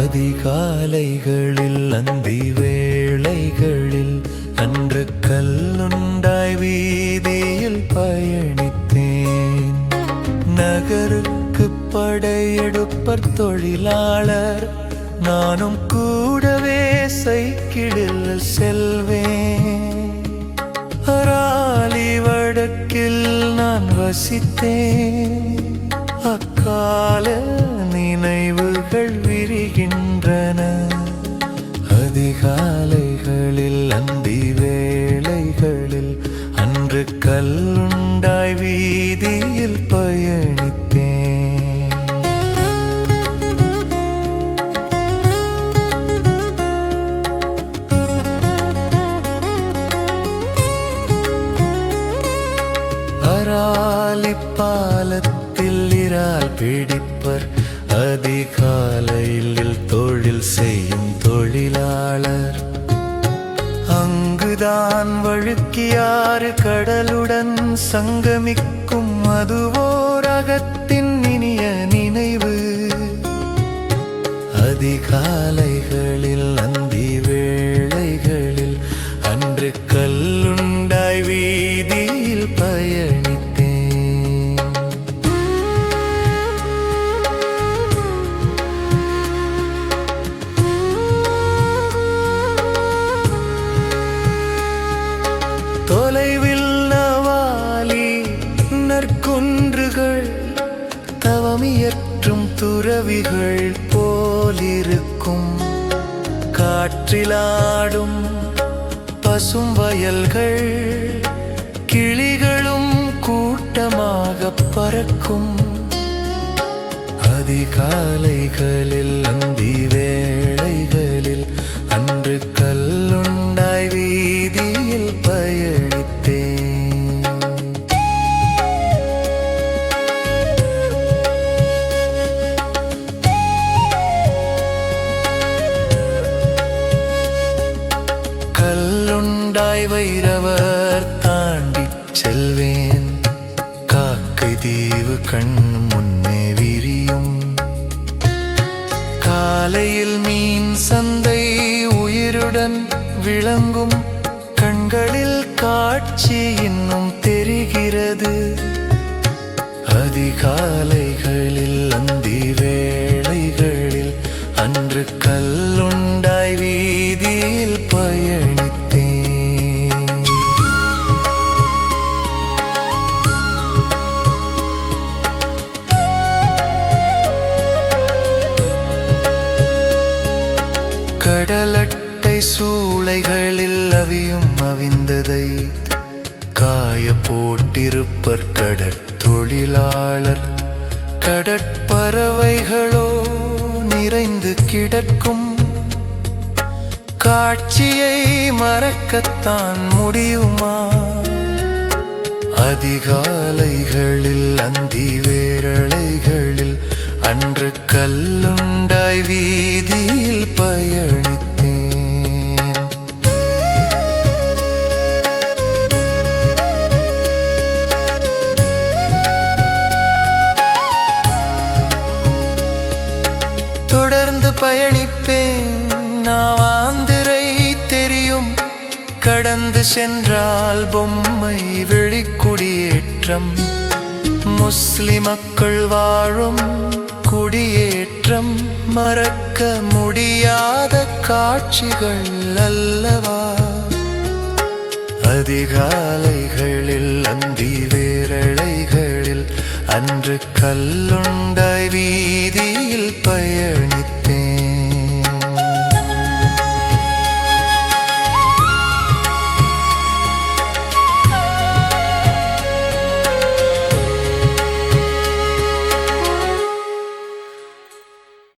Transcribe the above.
அதிகாலைகளில் அந்தி வேளைகளில் அன்று கல்லுண்டாய் வீதியில் பயணித்தேன். நகருக்கு படையெடுப்பர் தொழிலாளர் நானும் கூடவே சைக்கிளில் செல்வேன். அராலி வடக்கில் நான் வசித்தேன். அக்கால நினைவு நினைவுகள் விரிகின்றன. அதிகாலைகளில் அந்தி வேளைகளில் அன்று கல்லுண்டாய் வீதியில் பயணித்தேன். அராலி பாலத்தில் இறால் பிடி அதிகாலையில் தொழில் செய்யும் தொழிலாளர். அங்குதான் வழுக்கியாறு கடலுடன் சங்கமிக்கும் அதுவோர் அகத்தின் இனிய நினைவு. அதிகாலைகளில் தொலைவில் நவாலி நற்குன்றுகள் தவமியற்றும் துறவிகள் போலிருக்கும். காற்றிலாடும் பசும் வயல்கள் கிளிகளும் கூட்டமாக பறக்கும். அதிகாலைகளில் அந்திவே கல்லுண்டாய் வைரவர் தாண்டி செல்வேன். காக்கை தீவு கண் முன்னே விரியும். காலையில் மீன் சந்தை உயிருடன் விளங்கும். கண்களில் காட்சி இன்னும் தெரிகிறது. அதிகாலைகளில் அந்தி கடலட்டை சூளைகளில் அவியும் அவிந்ததை காய போட்டிருப்பர் கடற்தொழிலாளர். கடற்பறவைகளோ நிறைந்து கிடக்கும். காட்சியை மறக்கத்தான் முடியுமா? அதிகாலைகளில் அந்தி வேரளைகளில் அன்று கல்லுண்டாய் வீதியில் பயணித்தேன். தொடர்ந்து பயணிப்பேன். நாவாந்திரை தெரியும். கடந்து சென்றால் பொம்மை வெளிக்குடியேற்றம். முஸ்லிம் மக்கள் வாழும் குடியேற்றம் மறக்க முடியாத காட்சிகள் அல்லவா? அதிகாலைகளில் அந்தி வேரளைகளில் அன்று கல்லுண்டாய் வீதியில் பயணி